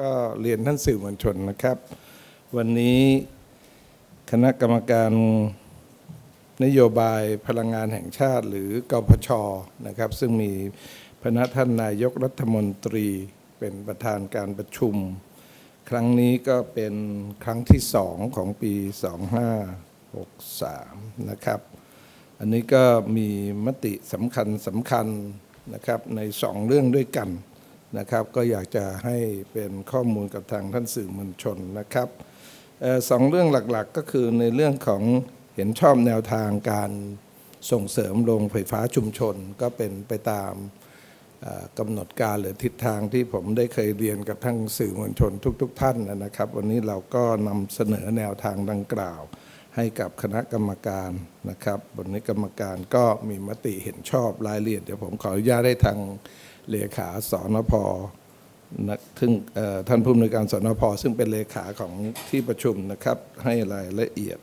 ก็เรียนท่านสื่อมวลชนนะครับ วันนี้คณะกรรมการนโยบายพลังงานแห่งชาติ หรือกพชนะครับ ซึ่งมีพระท่านนายกรัฐมนตรีเป็นประธานการประชุม ครั้งนี้ก็เป็นครั้งที่สองของปี 2563 นะครับ อันนี้ก็มีมติสำคัญสำคัญนะครับในสองเรื่องด้วยกัน นะครับ ก็อยากจะให้เป็นข้อมูลกับทางท่านสื่อมวลชนนะครับออสองเรื่องหลักๆก็คือในเรื่องของเห็นชอบแนวทางการส่งเสริมโรงไฟฟ้าชุมชน ก็เป็นไปตามกำหนดการหรือทิศทางที่ผมได้เคยเรียนกับทั้งสื่อมวลชนทุกๆท่านนะครับ วันนี้เราก็นำเสนอแนวทางดังกล่าว ให้กับคณะกรรมการนะครับ วันนี้กรรมการก็มีมติเห็นชอบรายละเอียดเดี๋ยวผมขออนุญาตให้ทาง เลขาสนพซึ่งท่านผู้อำนวยการสนพซึ่งเป็นเลขาของที่ประชุมนะครับให้รายละเอียด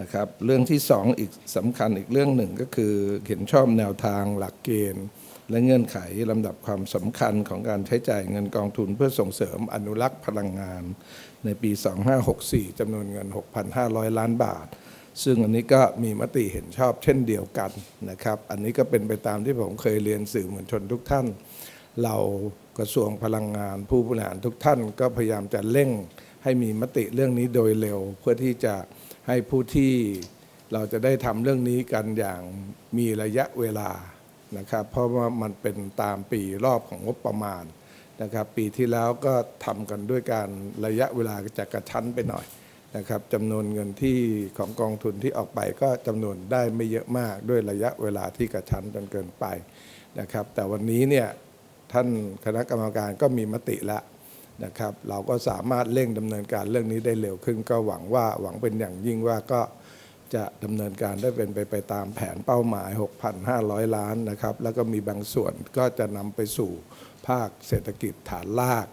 นะครับเรื่องที่สองอีกสำคัญอีกเรื่องหนึ่งก็คือเห็นชอบแนวทางหลักเกณฑ์ และเงื่อนไขลำดับความสำคัญของการใช้จ่ายเงินกองทุนเพื่อส่งเสริมอนุรักษ์พลังงาน ในปี 2564จำนวนเงิน 6,500 ล้านบาท ซึ่งอันนี้ก็มีมติเห็นชอบเช่นเดียวกันนะครับ อันนี้ก็เป็นไปตามที่ผมเคยเรียนสื่อมวลชนทุกท่าน เรากระทรวงพลังงานผู้บริหารทุกท่านก็พยายามจะเร่งให้มีมติเรื่องนี้โดยเร็ว เพื่อที่จะให้ผู้ที่เราจะได้ทำเรื่องนี้กันอย่างมีระยะเวลานะครับ เพราะว่ามันเป็นตามปีรอบของงบประมาณนะครับ ปีที่แล้วก็ทำกันด้วยการระยะเวลาจะกระชั้นไปหน่อย นะครับจำนวนเงินที่ของกองทุนที่ออกไปก็จำนวนได้ไม่เยอะมากด้วยระยะเวลาที่กระชั้นจนเกินไปนะครับ แต่วันนี้เนี่ยท่านคณะกรรมการก็มีมติแล้วนะครับ เราก็สามารถเร่งดำเนินการเรื่องนี้ได้เร็วขึ้น ก็หวังว่าหวังเป็นอย่างยิ่งว่าก็จะดำเนินการได้เป็นไปไปตามแผนเป้าหมาย 6,500 ล้านนะครับ แล้วก็มีบางส่วนก็จะนำไปสู่ภาคเศรษฐกิจฐานราก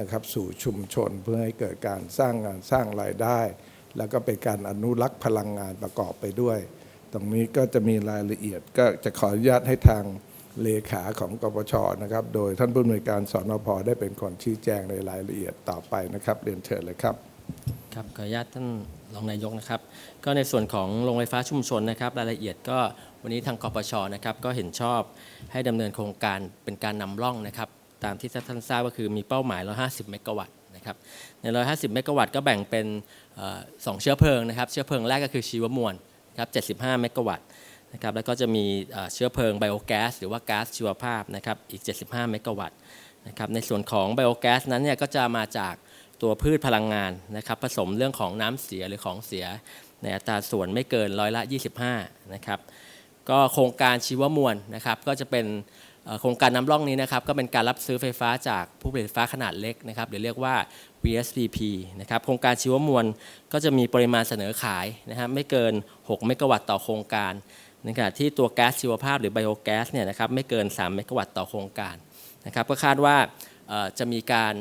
นะครับสู่ชุมชนเพื่อให้เกิดการสร้างงานสร้างรายได้ แล้วก็เป็นการอนุรักษ์พลังงานประกอบไปด้วย ตรงนี้ก็จะมีรายละเอียดก็จะขออนุญาตให้ทางเลขาของกปชนะครับ โดยท่านผู้อำนวยการสนอพได้เป็นคนชี้แจงในรายละเอียดต่อไปนะครับ เรียนเชิญเลยครับครับขออนุญาตท่านรองนายกนะครับ ก็ในส่วนของโรงไฟฟ้าชุมชนนะครับ รายละเอียดก็วันนี้ทางกปชนะครับก็เห็นชอบให้ดำเนินโครงการเป็นการนำร่องนะครับ ตามที่ท่านทราบก็คือมีเป้าหมาย 150 เมกะวัตต์นะครับใน 150 เมกะวัตต์ก็แบ่งเป็นสองเชื้อเพลิงนะครับ เชื้อเพลิงแรกก็คือชีวมวลครับ75 เมกะวัตต์นะครับแล้วก็จะมีเชื้อเพลิงไบโอแก๊สหรือว่าก๊าซชีวภาพนะครับอีก 75 เมกะวัตต์นะครับในส่วนของไบโอแก๊สนั้นเนี่ยก็จะมาจากตัวพืชพลังงานนะครับผสมเรื่องของน้ำเสียหรือของเสียในอัตราส่วนไม่เกินร้อยละ 25 นะครับ ก็โครงการชีวมวลนะครับก็จะเป็น โครงการนำร่องนี้นะครับก็เป็นการรับซื้อไฟฟ้าจากผู้ผลิตไฟฟ้าขนาดเล็กนะครับหรือเรียกว่า VSPP นะครับโครงการชีวมวลก็จะมีปริมาณเสนอขายนะครับไม่เกิน 6 เมกะวัตต์ต่อโครงการในขณะที่ตัวแก๊สชีวภาพหรือไบโอแก๊สเนี่ยนะครับไม่เกิน 3 เมกะวัตต์ต่อโครงการนะครับก็คาดว่าจะมีการ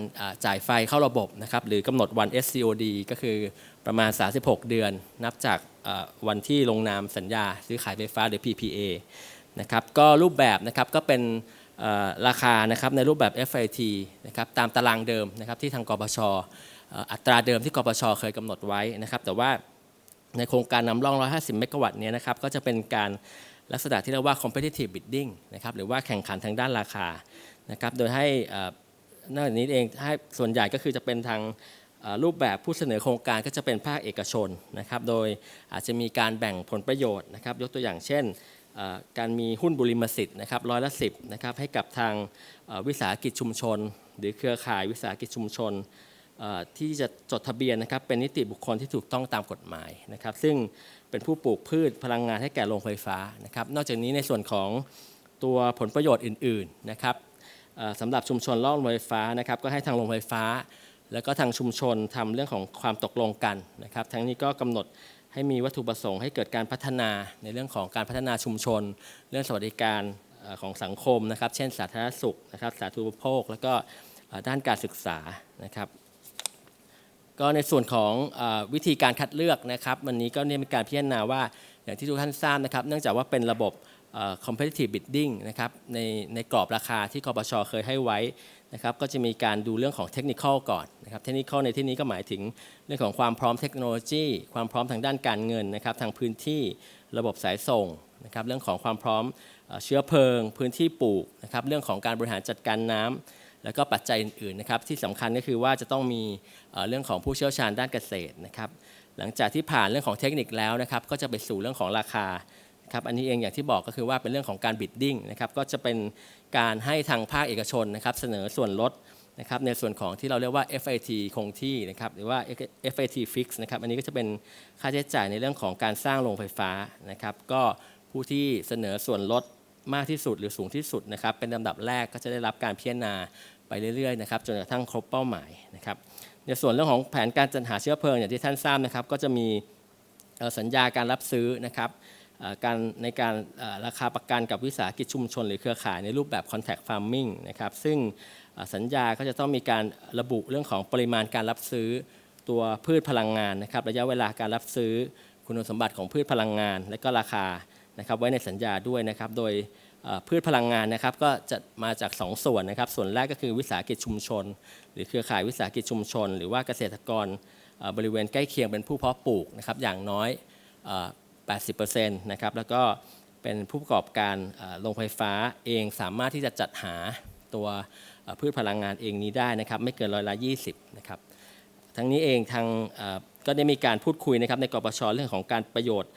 จ่ายไฟเข้าระบบนะครับหรือกำหนดวัน SCOD ก็คือประมาณ 36 เดือน นับจากวันที่ลงนามสัญญาซื้อขายไฟฟ้าหรือ PPA นะครับก็รูปแบบนะครับก็เป็นราคานะครับในรูปแบบ FIT นะครับตามตารางเดิมนะครับที่ทางกปชอ,อัตราเดิมที่กปชเคยกำหนดไว้นะครับแต่ว่าในโครงการนำร่อง 150 เมกะวัตต์เนี้นะครับก็จะเป็นการลักษณะที่เรียกว่า competitive bidding นะครับหรือว่าแข่งขันทางด้านราคานะครับโดยให้นอกจากนี้เองให้ส่วนใหญ่ก็คือจะเป็นทางรูปแบบผู้เสนอโครงการก็จะเป็นภาคเอกชนนะครับโดยอาจจะมีการแบ่งผลประโยชน์นะครับยกตัวอย่างเช่น การมีหุ้นบุริมสิทธิ์นะครับร้อยละสิบนะครับให้กับทางวิสาหกิจชุมชน หรือเครือข่ายวิสาหกิจชุมชนที่จะจดทะเบียนนะครับเป็นนิติบุคคลที่ถูกต้องตามกฎหมายนะครับ ซึ่งเป็นผู้ปลูกพืชพลังงานให้แก่โรงไฟฟ้านะครับ นอกจากนี้ในส่วนของตัวผลประโยชน์อื่นๆนะครับสำหรับชุมชนล่องโรงไฟฟ้านะครับ ก็ให้ทางโรงไฟฟ้า แล้วก็ทางชุมชนทำเรื่องของความตกลงกันนะครับ ทั้งนี้ก็กำหนด ให้มีวัตถุประสงค์ให้เกิดการพัฒนาในเรื่องของการพัฒนาชุมชน เรื่องสวัสดิการของสังคมนะครับ เช่น สาธารณสุขนะครับสาธารณูปโภค แล้วก็ด้านการศึกษานะครับ ก็ในส่วนของวิธีการคัดเลือกนะครับ วันนี้ก็เนี่ยมีการพิจารณาว่าอย่างที่ทุกท่านทราบนะครับ เนื่องจากว่าเป็นระบบ competitive bidding นะครับในในกรอบราคาที่กปชเคยให้ไว้นะครับก็จะมีการดูเรื่องของเทคนิคก่อนนะครับเทคนิคในที่นี้ก็หมายถึงเรื่องของความพร้อมเทคโนโลยี ความพร้อมทางด้านการเงินนะครับทางพื้นที่ระบบสายส่งนะครับเรื่องของความพร้อมเชื้อเพลิง พื้นที่ปลูกนะครับเรื่องของการบริหารจัดการน้ำแล้วก็ปัจจัยอื่นๆนะครับที่สำคัญก็คือว่าจะต้องมีเรื่องของผู้เชี่ยวชาญด้านเกษตรนะครับหลังจากที่ผ่านเรื่องของเทคนิคแล้วนะครับก็จะไปสู่เรื่องของราคา ครับอันนี้เองอย่างที่บอกก็คือว่าเป็นเรื่องของการบิดดิ้งนะครับก็จะเป็นการให้ทางภาคเอกชนนะครับเสนอส่วนลดนะครับในส่วนของที่เราเรียกว่า FIT คงที่นะครับหรือว่า FIT fix นะครับอันนี้ก็จะเป็นค่าใช้จ่ายในเรื่องของการสร้างโรงไฟฟ้านะครับก็ผู้ที่เสนอส่วนลดมากที่สุดหรือสูงที่สุดนะครับเป็นลำดับแรกก็จะได้รับการพิจารณาไปเรื่อยๆนะครับจนกระทั่งครบเป้าหมายนะครับในส่วนเรื่องของแผนการจัดหาเชื้อเพลิงอย่างที่ท่านทราบนะครับก็จะมีสัญญาการรับซื้อนะครับ การในการราคาประกันกับวิสาหกิจชุมชน หรือเครือข่ายในรูปแบบ Contact farming นะครับซึ่งสัญญาก็จะต้องมีการระบุเรื่องของปริมาณการรับซื้อตัวพืชพลังงานนะครับระยะเวลาการรับซื้อคุณสมบัติของพืชพลังงาน และก็ราคานะครับไว้ในสัญญาด้วยนะครับโดยพืชพลังงานนะครับก็จะมาจาก 2 ส่วนนะครับ ส่วนแรกก็คือวิสาหกิจชุมชน หรือเครือข่ายวิสาหกิจชุมชน หรือว่าเกษตรกรบริเวณใกล้เคียงเป็นผู้เพาะปลูกนะครับอย่างน้อย 80%นะครับแล้วก็เป็นผู้ประกอบการโรงไฟฟ้าเองสามารถที่จะจัดหาตัวพืชพลังงานเองนี้ได้นะครับไม่เกินร้อยละ 20นะครับทั้งนี้เองทางก็ได้มีการพูดคุยนะครับในกปชเรื่องของการประโยชน์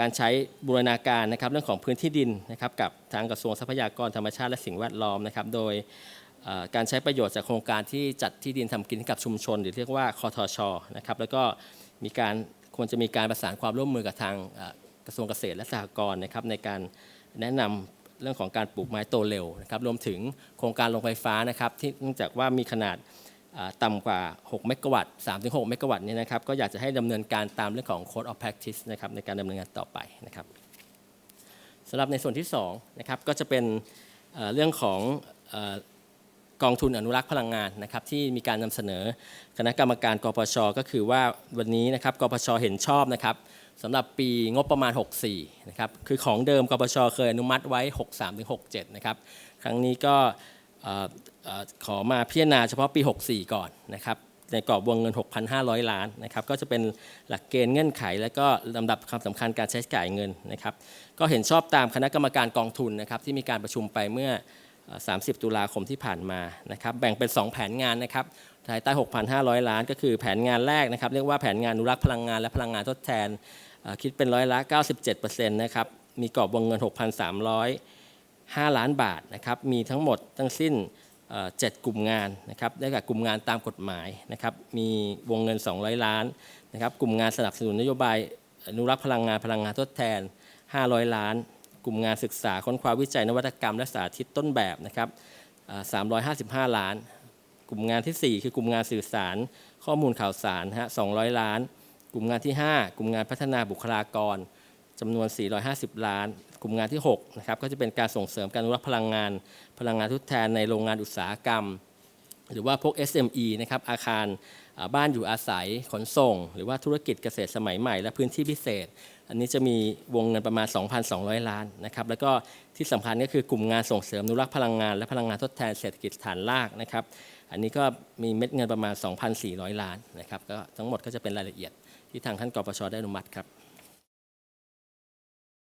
การใช้บูรณาการนะครับเรื่องของพื้นที่ดินนะครับกับทางกระทรวงทรัพยากรธรรมชาติและสิ่งแวดล้อมนะครับโดยการใช้ประโยชน์จากโครงการที่จัดที่ดินทำกินกับชุมชน หรือเรียกว่าคอทชนะครับแล้วก็มีการ ควรจะมีการประสานความร่วมมือกับทางกระทรวงเกษตรและสหกรณ์นะครับในการแนะนำเรื่องของการปลูกไม้โตเร็วนะครับรวมถึงโครงการโรงไฟฟ้านะครับที่เนื่องจากว่ามีขนาดอ่าต่ำกว่า 6 เมกะวัตต์3-6 เมกะวัตต์เนี่ยนะครับก็อยากจะให้ดำเนินการตามเรื่องของ Code of Practice นะครับในการดำเนินงานต่อไปนะครับสำหรับในส่วนที่2นะครับก็จะเป็นเรื่องของ กองทุนอนุรักษ์พลังงานนะครับที่มีการนำเสนอคณะกรรมการกปชก็คือว่าวันนี้นะครับกปชเห็นชอบนะครับสำหรับปีงบประมาณ 64นะครับคือของเดิมกปชเคยอนุมัติไว้ 63-67นะครับครั้งนี้ก็ขอมาพิจารณาเฉพาะปี 64 ก่อนนะครับในกรอบวงเงิน 6,500 ล้านนะครับก็จะเป็นหลักเกณฑ์เงื่อนไข และก็ลำดับความสำคัญการใช้จ่ายเงินนะครับก็เห็นชอบตามคณะกรรมการกองทุนนะครับที่มีการประชุมไปเมื่อ 30 ตุลาคมที่ผ่านมานะครับแบ่งเป็น 2 แผนงานนะครับภายใต้ 6,500 ล้าน ก็คือแผนงานแรกนะครับเรียกว่าแผนงานอนุรักษ์พลังงานและพลังงานทดแทนคิดเป็นร้อยละ 97%นะครับมีกรอบวงเงิน 6,305 ล้านบาทนะครับมีทั้งหมดทั้งสิ้นเอ่อ7กลุ่มงานนะครับได้แก่กลุ่มงานตามกฎหมายนะครับมีวงเงิน 200 ล้านนะครับกลุ่มงานสนับสนุนนโยบายอนุรักษ์พลังงานพลังงานทดแทน 500 ล้าน กลุ่มงานศึกษาค้นคว้าวิจัยนวัตกรรมและสาธิตต้นแบบนะครับ355 ล้าน กลุ่มงานทีสี่ 4 คือกลุ่มงานสื่อสาร ข้อมูลข่าวสารฮะ200 ล้าน กลุ่มงานที่ 5 กลุ่มงานพัฒนาบุคลากรจำนวน 450 ล้าน กลุ่มงานที่6นะครับก็จะเป็นการส่งเสริมการอนุรักษ์พลังงาน พลังงานทดแทนในโรงงานอุตสาหกรรม หรือว่าพวก SME นะครับอาคารบ้านอยู่อาศัยขนส่ง หรือว่าธุรกิจเกษตรสมัยใหม่ และพื้นที่พิเศษ อันนี้จะมีวงเงินประมาณ 2,200 ล้านนะครับแล้วก็ที่สำคัญก็คือกลุ่มงานส่งเสริมอนุรักษ์พลังงาน และพลังงานทดแทนเศรษฐกิจฐานรากนะครับ อันนี้ก็มีเม็ดเงินประมาณ 2,400 ล้านนะครับก็ทั้งหมดก็จะเป็นรายละเอียดที่ทางท่านกปชได้อนุมัติครับ